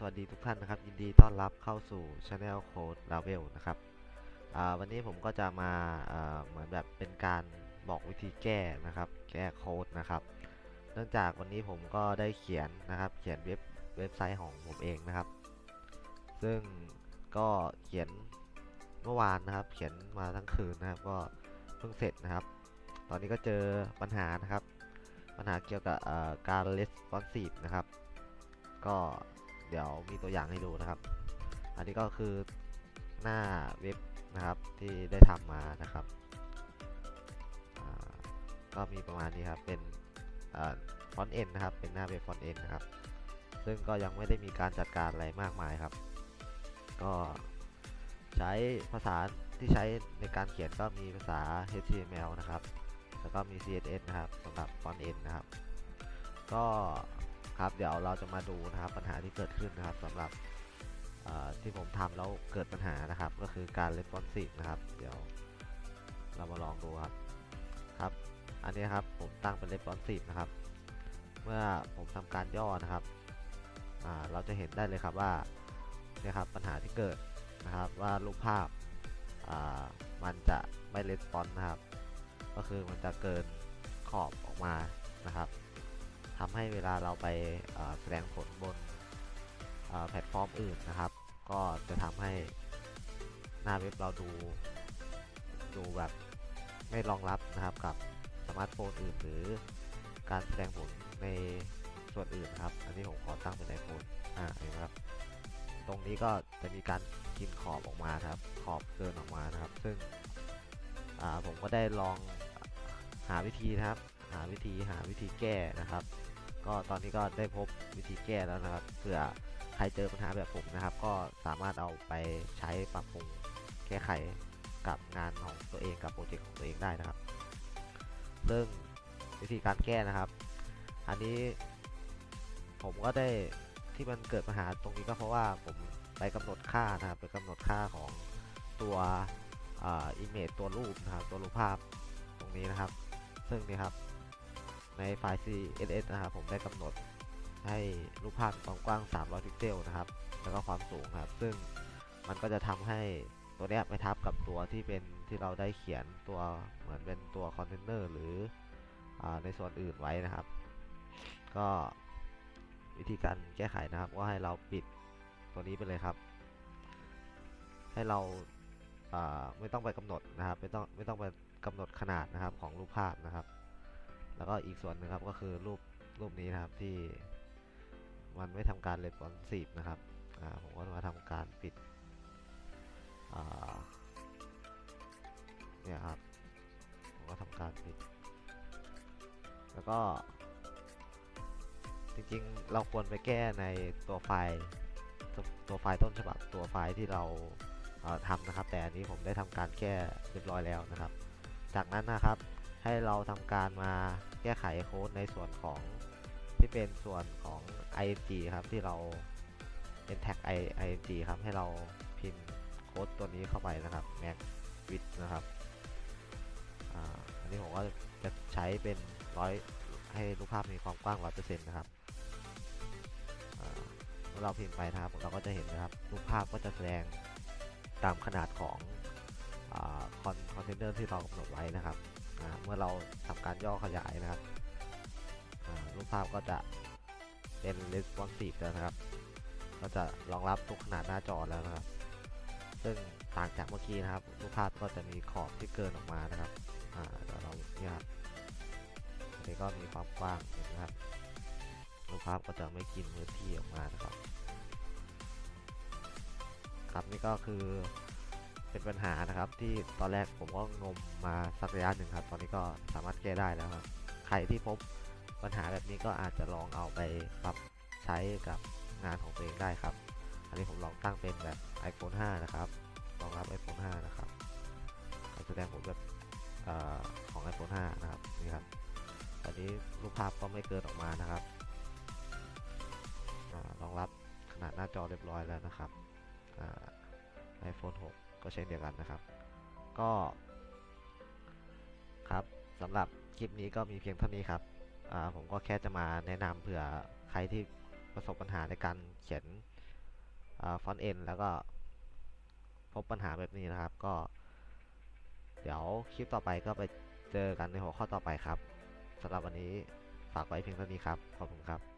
สวัสดีทุกท่านนะครับ ยินดีต้อนรับเข้าสู่ Channel Code Level นะครับวันนี้ผมก็จะมาเหมือนแบบเป็นการบอกวิธีแก้นะครับ แก้โค้ดนะครับ เนื่องจากวันนี้ผมก็ได้เขียนนะครับ เขียนเว็บเว็บไซต์ของผมเองนะครับ ซึ่งก็เขียนเมื่อวานนะครับ เขียนมาทั้งคืนนะครับ ก็เพิ่งเสร็จนะครับ ตอนนี้ก็เจอปัญหานะครับ ปัญหาเกี่ยวกับการ responsive นะครับ ก็ เดี๋ยวมีตัวอย่างให้ดูนะครับ อันนี้ก็คือหน้าเว็บนะครับที่ได้ทำมานะครับก็มีประมาณนี้ครับเป็นฟอนต์เอ็นนะครับเป็นหน้าเว็บฟอนต์เอ็นนะครับ ซึ่งก็ยังไม่ได้มีการจัดการอะไรมากมายครับ ก็ใช้ภาษาที่ใช้ในการเขียนก็มีภาษา HTML นะครับ แล้วก็มี CSS นะครับสำหรับฟอนต์เอ็นนะครับ ก็ ครับเดี๋ยวเราจะมาดูนะครับปัญหาที่เกิดขึ้นนะครับสำหรับที่ผมทำแล้วเกิดปัญหานะครับ ก็คือการ responsive นะครับ เดี๋ยวเรามาลองดูครับครับ อันนี้ครับผมตั้งเป็น responsive นะครับ เมื่อผมทำการย่อนะครับเราจะเห็นได้เลยครับว่าเนี่ยครับปัญหาที่เกิดนะครับว่ารูปภาพามันจะไม่ response นะครับ ก็คือมันจะเกินขอบออกมานะครับ ทำให้เวลาเราไปแสดงผลบนแพลตฟอร์มอื่นนะครับ ก็จะทำให้หน้าเว็บเราดูดูแบบไม่รองรับนะครับกับสมาร์ทโฟนอื่น หรือการแสดงผลในส่วนอื่นนะครับ อันนี้ผมขอตั้งเป็นไอโฟนอ่าเห็นไหมครับ ตรงนี้ก็จะมีการกินขอบออกมาครับ ขอบเกินออกมานะครับ ซึ่งผมก็ได้ลองหาวิธีนะครับ หาวิธีหาวิธีแก้นะครับ ก็ตอนนี้ก็ได้พบวิธีแก้แล้วนะครับเผื่อใครเจอปัญหาแบบผมนะครับ ก็สามารถเอาไปใช้ปรับปรุงแก้ไขกับงานของตัวเองกับโปรเจกต์ของตัวเองได้นะครับซึ่งวิธีการแก้นะครับ อันนี้ผมก็ได้ที่มันเกิดปัญหาตรงนี้ก็เพราะว่าผมไปกำหนดค่านะครับไปกำหนดค่าของตัวอ่า image ตัวรูปนะครับตัวรูปภาพตรงนี้นะครับ ซึ่งนี่ครับ ในไฟล์ CSS นะครับผมได้กำหนดให้รูปภาพความกว้าง 300 พิกเซลนะครับ แล้วก็ความสูงครับ ซึ่งมันก็จะทำให้ตัวเนี้ยไปทับกับตัวที่เป็นที่เราได้เขียนตัวเหมือนเป็นตัวคอนเทนเนอร์หรืออในส่วนอื่นไว้นะครับ ก็วิธีการแก้ไขนะครับก็ให้เราปิดตัวนี้ไปเลยครับ ให้เราไม่ต้องไปกำหนดนะครับ ไม่ต้องไม่ต้องไปกำหนดขนาดนะครับของรูปภาพนะครับ แล้วก็อีกส่วนหนึงครับก็คือรูปรูปนี้นะครับที่มันไม่ทำการ responsive นะครับผมก็มาทำการปิดเนี่ยครับผมก็ทำการปิด แล้วก็ จริงๆ เราควรไปแก้ในตัวไฟล์ตัวไฟล์ต้นฉบับตัวไฟล์ที่เราทำนะครับ แต่อันนี้ผมได้ทำการแก้เรียบร้อยแล้วนะครับ จากนั้นนะครับ ให้เราทำการมาแก้ไขโค้ดในส่วนของที่เป็นส่วนของ ing ครับที่เรา เป็นแท็ก i- ing ครับให้เราพิมพ์โค้ดตัวนี้เข้าไปนะครับ max width นะครับอันนี้ผมก็จะใช้เป็นร้อยให้รูปภาพมีความกว้าง 100%นะครับเมื่อเราพิมพ์ไปนะครับเราก็จะเห็นนะครับรูปภาพก็จะแสดงตามขนาดของคอนคอนเทนเนอร์ที่เรากำหนดไว้นะครับ เมื่อเราทำการย่อขยายนะครับรูปภาพก็จะเป็น responsive แล้วนะครับ ก็จะรองรับทุกขนาดหน้าจอแล้วนะครับ ซึ่งต่างจากเมื่อกี้นะครับ รูปภาพก็จะมีขอบที่เกินออกมานะครับเดี๋ยวเราเนี่ยครับอันนี้ก็มีความกว้างนะครับ รูปภาพก็จะไม่กินพื้นที่ออกมานะครับครับนี่ก็คือ เป็นปัญหานะครับที่ตอนแรกผมก็งมมาสักระยะหนึ่งครับ ตอนนี้ก็สามารถแก้ได้แล้วครับ ใครที่พบปัญหาแบบนี้ก็อาจจะลองเอาไปปรับใช้กับงานของตัวเองได้ครับ อันนี้ผมลองตั้งเป็นแบบ iPhone 5 นะครับรองรับ iPhone 5 นะครับก็แสดงผลแบบออของ iPhone 5 นะครับนี่ครับ ตอนนี้รูปภาพก็ไม่เกินออกมานะครับรองรับขนาดหน้าจอเรียบร้อยแล้วนะครับไอโฟน6 ก็เช่นเดียวกันนะครับ ก็ครับสำหรับคลิปนี้ก็มีเพียงเท่านี้ครับผมก็แค่จะมาแนะนำเผื่อใครที่ประสบปัญหาในการเขียนฟอนต์เอ็นแล้วก็พบปัญหาแบบนี้นะครับ ก็ เดี๋ยวคลิปต่อไปก็ไปเจอกันในหัวข้อต่อไปครับสำหรับวันนี้ฝากไว้เพียงเท่านี้ครับ ขอบคุณครับ